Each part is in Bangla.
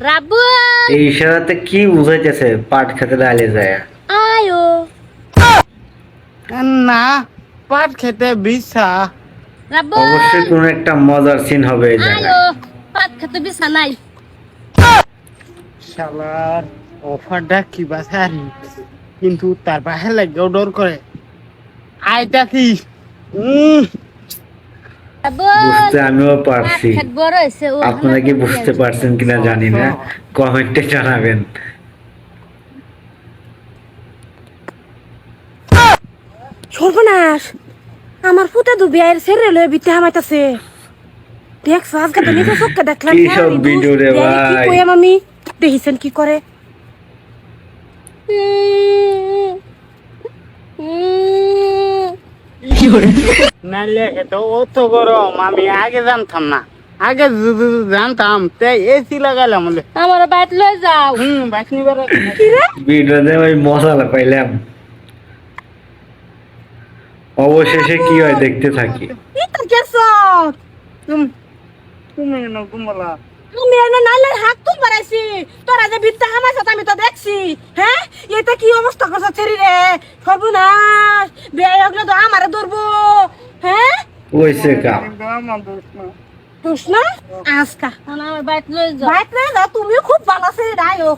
রাব্বু এই ইশারাতে কি বুঝাইতেছে? পাট খেতে ডালে যায়। আয়ো! না পাট খেতে বিছা। রাব্বু অবশ্যই কোনো একটা মজার সিন হবে এই জায়গায়। আয়ো! পাত খেতে বিছা নাই। শালার অফারটা কি বাসারি কিন্তু তার বাহির লাগে ডর করে। আইটা কি? উম, রাব্বু বুঝতে আমিও পারছি। আপনারা কি বুঝতে পারছেন কিনা জানি না। কমেন্টে জানাবেন। সর্বনাশ! আমার ফুটা দু বিয়ের লয়ে বিতে হামাইতাছে। দেখছ আজকে তো নিজে চোখকে দেখলাম কি সব ভিডিও রে কি ভাই? কইয়াম আমি? দেখিছেন কি করে? নাইলে এত অত গরম আমি আগে জানতাম না। আগে জানতাম এসি লাগালাম আমার বাইত লই যাও। হুম বাসনি বারে ভিডিওতে ওই মশলা পাইলাম অবশেষে কি হয় দেখতে থাকি। তুমি তুমি কেন কুমলা আমি এনে নাইলে হাত তুল বাড়াইছি। তোরা যে বিতে হামাইছ আমি তো দেখছি। হ্যাঁ? এটা কি অবস্থা করছ ছেড়ি রে? সর্বনাশ। বিয়ে হগলে তো আমারে ধরবো। হ্যাঁ? ওইসে কাম কিন্তু আমার দোষ না? আজকা। আমার বাইত লই যাও বাইক রে যাও তুমিও খুব ভালো আছে রায়ো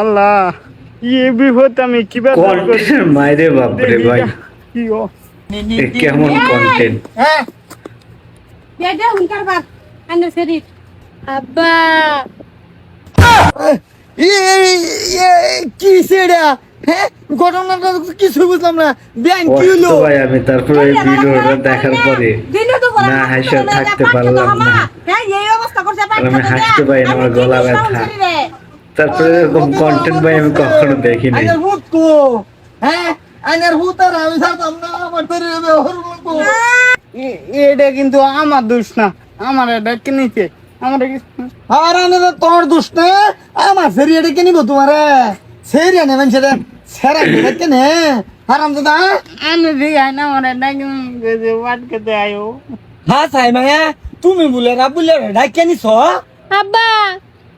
আল্লাহ এ বিপদ আমি মাইরে ভাই। কি ও কেমন কন্টেন্ট? হ্যাঁ। বিয়ে দে হুনকার শরীর আব্বা! কি সেটা? হ্যাঁ? ঘটনাটা কিছু বুঝলাম না। ব্যাংক কি হলো? ভাই আমি তারপরে এই ভিডিওটা দেখার পরে না হাসে থাকতে পারলাম না। হ্যাঁ এই অবস্থা করছে আর আমি হাসতে পারি না, আমার গলা ব্যথা। তারপরে এরকম কন্টেন্ট ভাই আমি কখনো হ্যাঁ? আইনার আমি না আমার তোরে এটা কিন্তু আমার দোষ না। আমার এটা কিনেছে। আমার আর আনে তোর দোষ না। আমার সেরি এটা কিনিব তোমারে? সেরি আনে মানে সেটা সেরা কেনে কেনে? হারাম দাদা। আমি দিই আইনা আমার এটা কিনে ওয়াট হ্যাঁ সাই মায়া তুমি বলে রা বলে ডাকিয়ে নিছ? আব্বা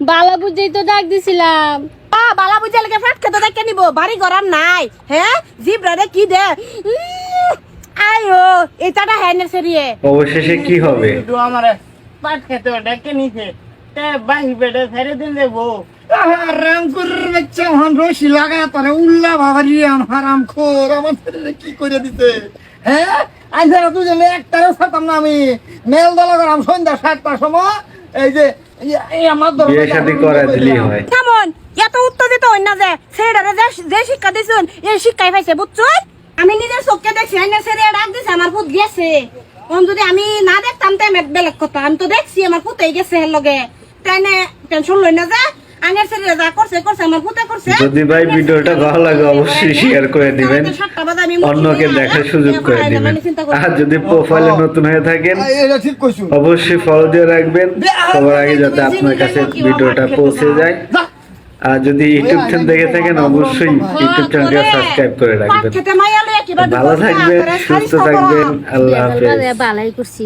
বালা বুঝেই তো ডাক দিছিলাম। আ বালা বুঝা লাগে ফ্যাট খেতে দেখে নিব? বাড়ি গরম নাই। হ্যাঁ জিব রে কি দে? আয়ো এটাটা হ্যান্ডেল সেরিয়ে অবশেষে কি হবে? আমার। পাট খেতে ডেকে নিছে। তে বাহি বেড়ে ছেড়ে দিন দেবো আরাম করে বাচ্চা রশি তোরে উল্লা বাবারি আম হারাম খোর আমার ছেলে কি করে দিতে হ্যাঁ আজ তুই ছাড়তাম না আমি। মেল দলা করাম সন্ধ্যা সাতটার সময় এই যে আমার দরজা বিয়ে শাদী করে দিলেই হয়। কেমন এত উত্তেজিত হই না যে যে যে শিক্ষা দিছুন এই শিক্ষাই পাইছে বুঝছুন? আমি নিজের চোখকে দেখছি সেরিয়ে ডাক দিছে আমার পুত গেছে। ওন যদি আমি না দেখতাম তাই বেলেগ কথা। আমি তো দেখছি আমার পুতেই গেছে হের লগে। তাই না টেনশন লই না যে। আইনের সেরিয়ে যা করছে করছে আমার পুতে করছে। যদি ভাই ভিডিওটা ভালো লাগে অবশ্যই শেয়ার করে দিবেন। অন্যকে দেখার সুযোগ করে দিবেন। আর যদি প্রোফাইলে নতুন হয়ে থাকেন কইছো। অবশ্যই ফলো দিয়ে রাখবেন। সবার আগে যাতে আপনার কাছে ভিডিওটা পৌঁছে যায়। আর যদি ইউটিউব চ্যানেল দেখে থাকেন অবশ্যই ইউটিউব চ্যানেলটা সাবস্ক্রাইব করে রাখবেন। ভালো থাকবেন সুস্থ থাকবেন আল্লাহ হাফেজ। করছি।